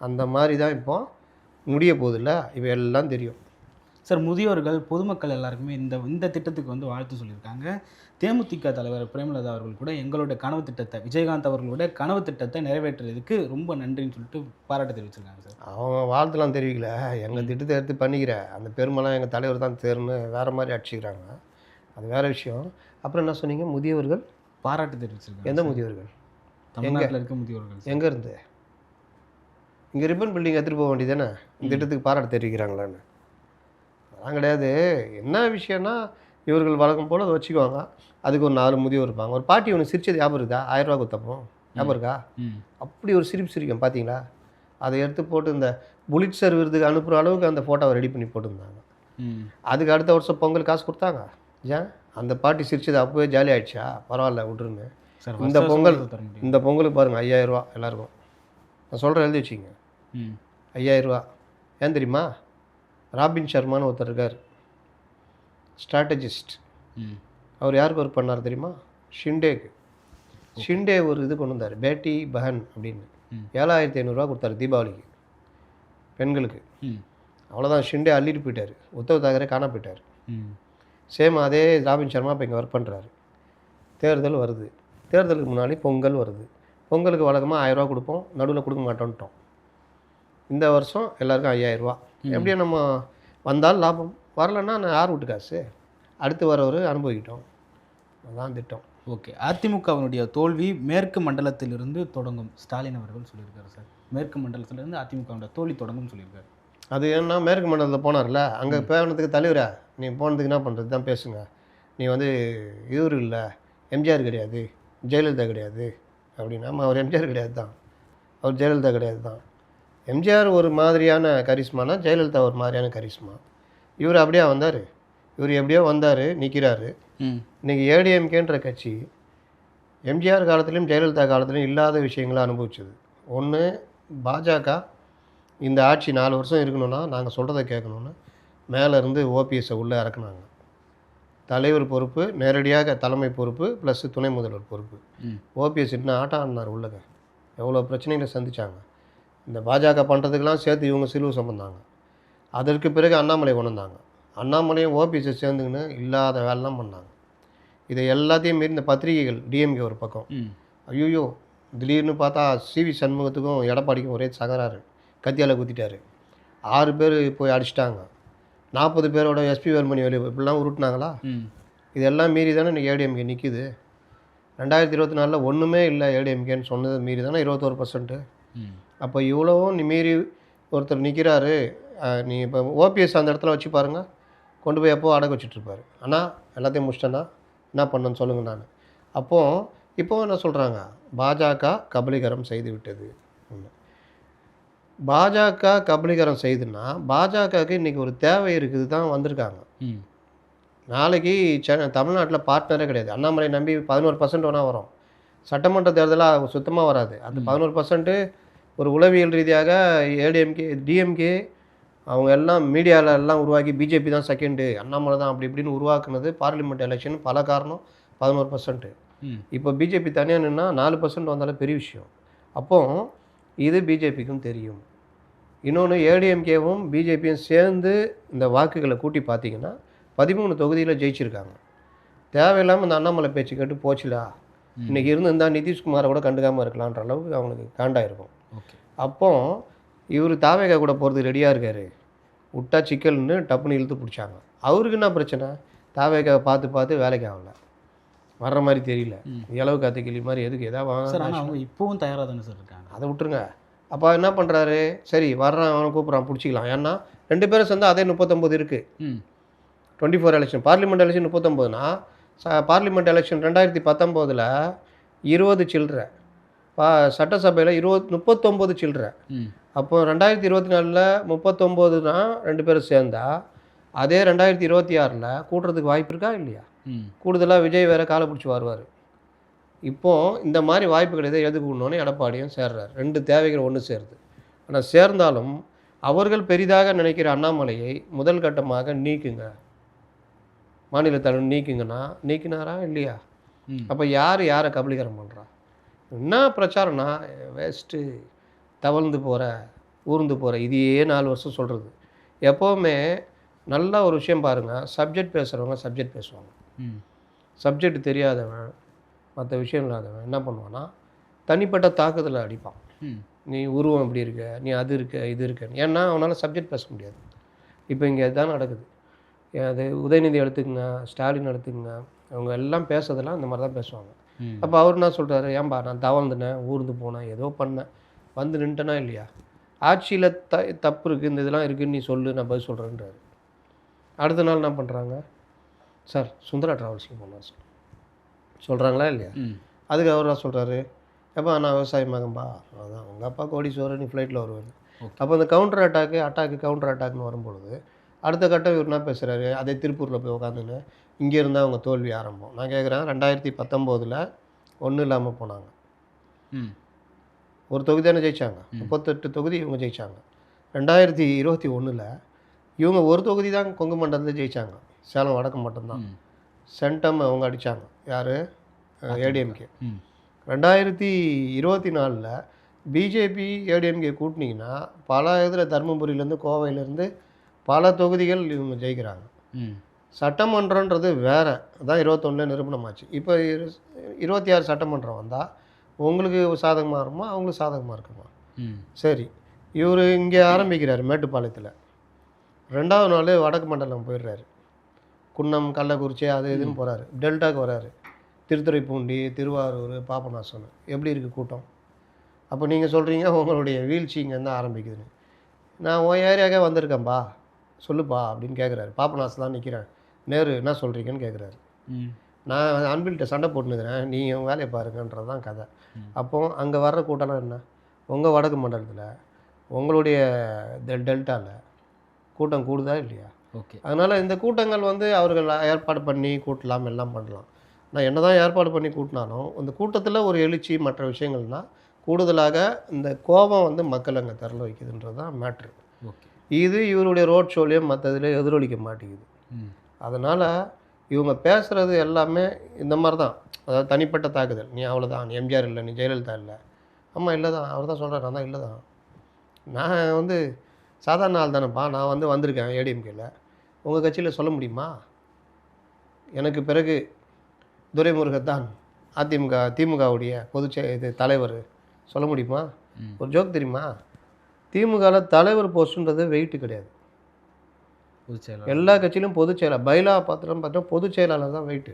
அந்த மாதிரி தான் இப்போ முடிய போதில்ல இவ எல்லாம் தெரியும். சார் முதியோர்கள் பொதுமக்கள் எல்லாருக்குமே இந்த இந்த திட்டத்துக்கு வந்து வாழ்த்து சொல்லியிருக்காங்க. தேமுதிக தலைவர் பிரேமலதா அவர்கள் கூட எங்களோட கனவு திட்டத்தை விஜயகாந்த் அவர்களோட கனவு திட்டத்தை நிறைவேற்றுறதுக்கு ரொம்ப நன்றின்னு சொல்லிட்டு பாராட்டு தெரிவிச்சிருக்காங்க சார். அவங்க வாழ்த்துலாம் தெரிவிக்கல. எங்கள் திட்டத்தை எடுத்து பண்ணிக்கிற அந்த பெருமைலாம் எங்கள் தலைவர் தான் தேர்னு வேறு மாதிரி அடிச்சுக்கிறாங்க. அது வேறு விஷயம். அப்புறம் என்ன சொன்னீங்க? முதியவர்கள்? பாராட்டு தெரிவிச்சிருக்காங்க எந்த முதியவர்கள்? தமிழ்நாட்டில் இருக்க முதியோர்கள் சார். எங்கே இருந்து? இங்கே ரிப்பன் பில்டிங் எடுத்துகிட்டு போக வேண்டியதானே இந்த திட்டத்துக்கு பாராட்டு தெரிவிக்கிறாங்களான்னு. அதெல்லாம் கிடையாது. என்ன விஷயம்னா இவர்கள் வழக்கம் போல் அதை வச்சுக்குவாங்க. அதுக்கு ஒரு நாலு முதியோர் இருப்பாங்க. ஒரு பாட்டி ஒன்று சிரிச்சது ஞாபகம் இருக்கா ஆயிரம் ரூபா கொடுத்தப்போ. ஞாபகம் இருக்கா? அப்படி ஒரு சிரிப்பு சிரிக்கும். பார்த்தீங்களா அதை எடுத்து போட்டு இந்த புலிட்சர் விருதுக்கு அனுப்புகிற அளவுக்கு அந்த ஃபோட்டோவை ரெடி பண்ணி போட்டிருந்தாங்க. அதுக்கு அடுத்த வருஷம் பொங்கல் காசு கொடுத்தாங்க. ஏன் அந்த பாட்டி சிரிச்சது அப்போவே ஜாலி ஆயிடுச்சா? பரவாயில்ல விட்டுருங்க சார் இந்த பொங்கல் இந்த பொங்கலுக்கு பாருங்கள் ஐயாயிரரூவா எல்லாருக்கும். நான் சொல்கிறேன் எழுதி வச்சிங்க ஐயாயிரரூவா ஏன் தெரியுமா? ராபின் சர்மான்னு ஒருத்தர் இருக்கார். ஸ்ட்ராட்டஜிஸ்ட் அவர் யாருக்கு ஒர்க் பண்ணார் தெரியுமா? ஷிண்டேக்கு. ஷிண்டே ஒரு இது கொண்டு வந்தார். பேட்டி பஹன் அப்படின்னு. ஏழாயிரத்தி ஐநூறுரூவா கொடுத்தாரு தீபாவளிக்கு. பெண்களுக்கு. ம். அவ்வளோதான் ஷிண்டே அள்ளிட்டு போயிட்டார். உத்தவ் தாக்கரே காண போயிட்டார். ம். சேம் அதே ராபின் சர்மா இப்போ இங்கே ஒர்க் பண்ணுறாரு தேர்தல் வருது. தேர்தலுக்கு முன்னாடி பொங்கல் வருது. பொங்கலுக்கு வழக்கமாக ஆயிரரூவா கொடுப்போம். நடுவில் கொடுக்க மாட்டோன்ட்டோம் இந்த வருஷம் எல்லாருக்கும் ஐயாயிரரூவா எப்படியோ நம்ம வந்தால் லாபம். வரலன்னா நான் யார் வீட்டு காசு? அடுத்து வரவர் அனுபவிக்கிட்டோம். அதான் திட்டம். ஓகே. அதிமுகவினுடைய தோல்வி மேற்கு மண்டலத்திலிருந்து தொடங்கும். ஸ்டாலின் அவர்கள் சொல்லியிருக்காரு சார். மேற்கு மண்டலத்திலிருந்து அதிமுகவுடைய தோல்வி தொடங்கும் சொல்லியிருக்காரு. அது ஏன்னா மேற்கு மண்டலத்தில் போனார்ல? அங்கே பேனத்துக்கு தலைவரா? நீ போனதுக்கு என்ன பண்ணுறது தான் பேசுங்க. நீ வந்து இவர் இல்லை. எம்ஜிஆர் கிடையாது. ஜெயலலிதா கிடையாது. அப்படின்னா அவர் எம்ஜிஆர் கிடையாது தான். அவர் ஜெயலலிதா கிடையாது தான். எம்ஜிஆர் ஒரு மாதிரியான கரிஸ்மானா ஜெயலலிதா ஒரு மாதிரியான கரிஸ்மா இவர் அப்படியே வந்தார்? இவர் எப்படியோ வந்தார் நிற்கிறாரு இன்றைக்கி ஏடிஎம்கேன்ற கட்சி எம்ஜிஆர் காலத்துலேயும் ஜெயலலிதா காலத்துலேயும் இல்லாத விஷயங்களை அனுபவிச்சது. ஒன்று பாஜக இந்த ஆட்சி நாலு வருஷம் இருக்கணும்னா நாங்கள் சொல்கிறத கேட்கணுன்னு மேலே இருந்து ஓபிஎஸ்ஸை உள்ளே இறக்குனாங்க. தலைவர் பொறுப்பு நேரடியாக தலைமை பொறுப்பு ப்ளஸ் துணை முதல்வர் பொறுப்பு. ஓபிஎஸ் இன்னும் ஆட்டம் ஆடினார் உள்ளக எவ்வளோ பிரச்சனைகளை சந்திச்சாங்க. இந்த பாஜக பண்ணுறதுக்கெல்லாம் சேர்த்து இவங்க சிலுவை சுமந்தாங்க அதற்கு பிறகு அண்ணாமலை கொண்டு வந்தாங்க அண்ணாமலையும் ஓபிஎஸ்ஸை சேர்ந்துக்கின்னு இல்லாத வேலைலாம் பண்ணாங்க. இதை எல்லாத்தையும் மீறி இந்த பத்திரிகைகள் டிஎம்கே ஒரு பக்கம். ஐயோ திடீர்னு பார்த்தா சிவி சண்முகத்துக்கும் எடப்பாடிக்கும் ஒரே சகராறு. கத்தியால் குத்திட்டாரு. ஆறு பேர் போய் அடிச்சிட்டாங்க. நாற்பது பேரோட எஸ்பி வேல்மணி வெளியே இப்படிலாம் உருட்டுனாங்களா? இதெல்லாம் மீறி தானே இன்றைக்கி ஏடிஎம்கே நிற்கிது ரெண்டாயிரத்தி இருபத்தி நாலில் ஒன்றுமே இல்லை ஏடிஎம்கேன்னு சொன்னது மீறி தானே இருபத்தோரு பர்சன்ட்டு அப்போ இவ்வளவும் நீ மீறி ஒருத்தர் நிற்கிறாரு நீ இப்போ ஓபிஎஸ் அந்த இடத்துல வச்சு பாருங்கள் கொண்டு போய் எப்போ அடக்க வச்சுட்ருப்பாரு. ஆனால் எல்லாத்தையும் முடிச்சிட்டேன்னா என்ன பண்ணணும்னு சொல்லுங்கள் நான். அப்போது இப்போ என்ன சொல்கிறாங்க பாஜக கபலீகரம் செய்து விட்டது. ஒன்று பாஜக கபலீகரம் செய்துன்னா பாஜகவுக்கு இன்றைக்கி ஒரு தேவை இருக்குது தான் வந்திருக்காங்க. ம் நாளைக்கு சென்னை தமிழ்நாட்டில் பார்ட்னரே கிடையாது. அண்ணாமலை நம்பி பதினோரு பர்சன்ட் வேணால் வரும். சட்டமன்ற தேர்தலாக சுத்தமாக வராது. அந்த பதினோரு பர்சன்ட்டு ஒரு உளவியல் ரீதியாக ஏடிஎம்கே டிஎம்கே அவங்க எல்லாம் மீடியாவில் எல்லாம் உருவாக்கி பிஜேபி தான் செகண்டு அண்ணாமலை தான் அப்படி இப்படின்னு உருவாக்குனது பார்லிமெண்ட் எலெக்ஷன் பல காரணம். பதினோரு பர்சன்ட்டு இப்போ பிஜேபி தனியாக நின்னா நாலு பர்சன்ட் வந்தாலே பெரிய விஷயம். அப்போ இது பிஜேபிக்கும் தெரியும். இன்னொன்று ஏடிஎம்கேவும் பிஜேபியும் சேர்ந்து இந்த வாக்குகளை கூட்டி பார்த்தீங்கன்னா பதிமூணு தொகுதியில் ஜெயிச்சிருக்காங்க. தேவையில்லாமல் இந்த அண்ணாமலை பேச்சு கேட்டு போச்சுலா ம். இன்னைக்கு இருந்து இந்த நிதிஷ்குமாரை கூட கண்டுக்காமல் இருக்கலான்ற அளவுக்கு அவங்களுக்கு காண்டாயிருக்கும். ஓகே. அப்போ இவர் தாவேகா கூட போகிறதுக்கு ரெடியாக இருக்கார். விட்டா சிக்கல்னு டப்புன்னு இழுத்து பிடிச்சாங்க. அவருக்கு என்ன பிரச்சனை? தாவேகாவை பார்த்து பார்த்து வேலைக்கு ஆகல. வர்ற மாதிரி தெரியல. இளவு காத்து கிளி மாதிரி எதுக்கு எதாவது சார் அவங்க இப்போவும் தயாராக தானே சார் இருக்காங்க? அதை விட்டுருங்க. அப்போ என்ன பண்ணுறாரு சரி வர்றான் அவனை கூப்பிட்றான் பிடிச்சிக்கலாம். ஏன்னா ரெண்டு பேரும் சேர்ந்து அதே முப்பத்தொம்போது இருக்குது twenty four election parliament election முப்பத்தொம்போதுனா parliament election ரெண்டாயிரத்தி பத்தொம்போதில் இருபது சில்லற. பா சட்டசபையில் இருபத் முப்பத்தொம்போது சில்லற. ம் அப்போ ரெண்டாயிரத்தி இருபத்தி நாலில் முப்பத்தொம்போதுனா ரெண்டு பேரும் சேர்ந்தா அதே ரெண்டாயிரத்தி இருபத்தி ஆறில் கூட்டுறதுக்கு வாய்ப்பு இருக்கா இல்லையா? கூடுதலாக விஜய் வேற காலை பிடிச்சி வருவார். இப்போது இந்த மாதிரி வாய்ப்புகள் எதை எதுக்குன்னொன்னே எடப்பாடியும் சேர்றார். ரெண்டு தேவைகள் ஒன்று சேருது. ஆனால் சேர்ந்தாலும் அவர்கள் பெரிதாக நினைக்கிற அண்ணாமலையை முதல் கட்டமாக நீக்குங்க. மாநில தலைவர் நீக்குங்கன்னா நீக்கினாரா இல்லையா. அப்போ யார் யாரை கபலீகரம் பண்ணுறா என்ன பிரச்சாரம்னா வேஸ்ட்டு. தவழ்ந்து போகிற ஊர்ந்து போகிற இதையே நாலு வருஷம் சொல்கிறது எப்போவுமே நல்ல ஒரு விஷயம் பாருங்கள் சப்ஜெக்ட் பேசுகிறவங்க சப்ஜெக்ட் பேசுவாங்க. சப்ஜெக்ட் தெரியாதவன் மற்ற விஷயம் இல்லாதவன் என்ன பண்ணுவான்னா தனிப்பட்ட தாக்குதலை அடிப்பான். நீ உருவம் இப்படி இருக்க நீ அது இருக்க இது இருக்க ஏன்னா அவனால் சப்ஜெக்ட் பேச முடியாது. இப்போ இங்கே இதுதான் நடக்குது. அது உதயநிதி எடுத்துக்கங்க ஸ்டாலின் எடுத்துக்கங்க அவங்க எல்லாம் பேசுறதெல்லாம் இந்த மாதிரி தான் பேசுவாங்க அப்போ அவர் என்ன சொல்கிறாரு ஏன்பா நான் தவழ்ந்துனேன் ஊர்ந்து போனேன் ஏதோ பண்ணேன். வந்து நின்ட்டேனா இல்லையா? ஆட்சியில் த தப்பு இருக்குது இந்த இதெல்லாம் இருக்குன்னு நீ சொல்லு நான் பதில் சொல்கிறேன்றாரு அடுத்த நாள் என்ன பண்ணுறாங்க சார் சுந்தரா ட்ராவல்ஸில் போனார் சார். சொல்கிறாங்களா இல்லையா? அதுக்கு அவர் என்ன சொல்கிறாரு எப்பா நான் விவசாய மகன்பா? அதான் உங்கள் அப்பா கோடீஸ்வரர் நீ ஃப்ளைட்டில் வருவார். அப்போ இந்த கவுண்டர் அட்டாக்கு அட்டாக்கு கவுண்டர் அட்டாக்னு வரும்பொழுது அடுத்த கட்டம் இவர் என்ன பேசுகிறாரு அதே திருப்பூரில் போய் உட்காந்துன்னு இங்கே இருந்தால் அவங்க தோல்வி ஆரம்பம். நான் கேட்குறேன் ரெண்டாயிரத்தி பத்தொம்போதில் ஒன்றும் இல்லாமல் போனாங்க. ம். ஒரு தொகுதி தானே ஜெயிச்சாங்க. முப்பத்தெட்டு தொகுதி இவங்க ஜெயிச்சாங்க. ரெண்டாயிரத்தி இருபத்தி ஒன்றில் இவங்க ஒரு தொகுதி தான் கொங்கு மண்டலத்தில் ஜெயிச்சாங்க. சேலம் வடக்கு மட்டும்தான். சென்டம் அவங்க அடித்தாங்க யார்? ஏடிஎம்கே. ரெண்டாயிரத்தி இருபத்தி நாலில் பிஜேபி ஏடிஎம்கே கூட்டினீங்கன்னா பல இதில் தருமபுரியிலேருந்து கோவையிலேருந்து பல தொகுதிகள் இவங்க ஜெயிக்கிறாங்க. சட்டமன்றன்றது வேற. அதான் இருபத்தொன்னில் நிரூபணமாச்சு. இப்போ இரு- இருபத்தி ஆறு சட்டமன்றம் வந்தால் உங்களுக்கு சாதகமாக இருக்குமா? அவங்களுக்கு சாதகமாக இருக்குமா? ம். சரி. இவர் இங்கே ஆரம்பிக்கிறார் மேட்டுப்பாளையத்தில். ரெண்டாவது நாள் வடக்கு மண்டலம் போயிடுறாரு. குன்னம் கள்ளக்குறிச்சி அது இதுன்னு போகிறாரு டெல்டாக்கு வராரு. திருத்துறைப்பூண்டி திருவாரூர் பாபநாசம் எப்படி இருக்குது கூட்டம்? அப்போ நீங்கள் சொல்கிறீங்க உங்களுடைய வீழ்ச்சி இங்கேருந்து ஆரம்பிக்குதுன்னு. நான் உன் ஏரியாக்கே வந்திருக்கேன்ப்பா சொல்லுப்பா அப்படின்னு கேட்குறாரு பாபநாசம் தான் நிற்கிறேன் நேரு என்ன சொல்கிறீங்கன்னு கேட்குறாரு நான் அன்பில்கிட்ட சண்டை போட்டுனுக்கிறேன். நீ உன் வேலையை பாருங்கன்றது தான் கதை. அப்போ அங்கே வர்ற கூட்டம்லாம் என்ன? உங்கள் வடக்கு மண்டலத்தில் உங்களுடைய டெல் டெல்டாவில் கூட்டம் கூடுதா இல்லையா? ஓகே. அதனால் இந்த கூட்டங்கள் வந்து அவர்கள் ஏற்பாடு பண்ணி கூட்டலாம் எல்லாம் பண்ணலாம். நான் என்ன தான் ஏற்பாடு பண்ணி கூட்டினாலும் இந்த கூட்டத்தில் ஒரு எழுச்சி மற்ற விஷயங்கள்னால் கூடுதலாக இந்த கோபம் வந்து மக்கள் அங்கே திரள வைக்குதுன்றது தான் மேட்ரு ஓகே. இது இவருடைய ரோட் ஷோலையும் மற்ற இதில் எதிரொலிக்க மாட்டேங்குது. அதனால் இவங்க பேசுகிறது எல்லாமே இந்த மாதிரி தான் அதாவது தனிப்பட்ட தாக்குதல். நீ அவ்வளோதான் நீ எம்ஜிஆர் இல்லை நீ ஜெயலலிதா இல்லை. ஆமாம் இல்லை தான் அவர் தான் சொல்கிறார் நான் தான் இல்லை தான் நான் வந்து சாதாரண ஆள் தானேப்பா. நான் வந்து வந்திருக்கேன் ஏடிஎம்கேல. உங்கள் கட்சியில் சொல்ல முடியுமா? எனக்கு பிறகு துரைமுருகத்தான் அதிமுக திமுகவுடைய பொதுச் இது தலைவர். சொல்ல முடியுமா. ஒரு ஜோக் தெரியுமா? திமுகவில் தலைவர் போஸ்ட்டுன்றது வெயிட்டு கிடையாது. எல்லா கட்சியிலும் பொதுச் செயலாளர். பைலா பத்திரம் பார்த்தா பொதுச் செயலாளர் தான் வெயிட்டு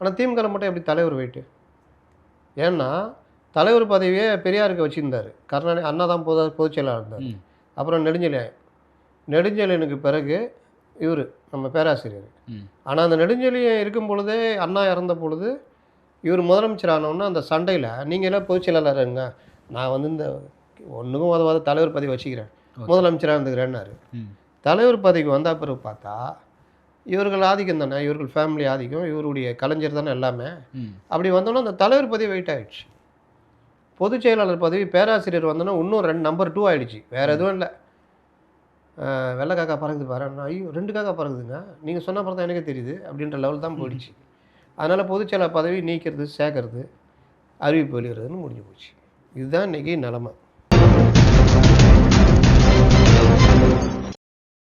ஆனால் திமுகவில் மட்டும் எப்படி தலைவர் வெயிட்டு ஏன்னா தலைவர் பதவியே பெரியாருக்கு வச்சுருந்தார். கருணாநிதி அண்ணா தான் பொது பொதுச் செயலாளர் இருந்தார். அப்புறம் நெடுஞ்செழியன். நெடுஞ்செழியனுக்கு பிறகு இவர் நம்ம பேராசிரியர். ஆனால் அந்த நெடுஞ்செழியன் இருக்கும் பொழுதே அண்ணா இறந்த பொழுது இவர் முதலமைச்சர் ஆனவுடனே அந்த சண்டையில் நீங்கள் எல்லாம் பொதுச் செயலாளர் இருங்க. நான் வந்து இந்த ஒன்றுக்கும் உதவாத தலைவர் பதவி வச்சுக்கிறேன். முதலமைச்சராக இருந்துக்கிறேன்னாரு. தலைவர் பதவிக்கு வந்த பிறகு பார்த்தா இவர்கள் ஆதிக்கம் தானே இவர்கள் ஃபேமிலி ஆதிக்கம் இவருடைய கலைஞர் தானே எல்லாமே. அப்படி வந்தோன்னா அந்த தலைவர் பதவி வெயிட் ஆயிடுச்சு. பொதுச் செயலாளர் பதவி பேராசிரியர் வந்தோன்னா இன்னும் ரெண்டு நம்பர் டூ ஆயிடுச்சு. வேறு எதுவும் இல்லை. வெள்ளை காக்கா பறக்குது பாரு. ஐயோ ரெண்டு காக்கா பறக்குதுங்க. நீங்கள் சொன்ன அப்புறம் தான் எனக்கே தெரியுது. அப்படின்ற லெவல் தான் போயிடுச்சு. அதனால் பொதுச் செயலாளர் பதவி நீக்கிறது சேர்க்கறது அறிவிப்பு வெளியிடுறதுன்னு முடிஞ்சு போச்சு. இதுதான் இன்றைக்கி நிலமை.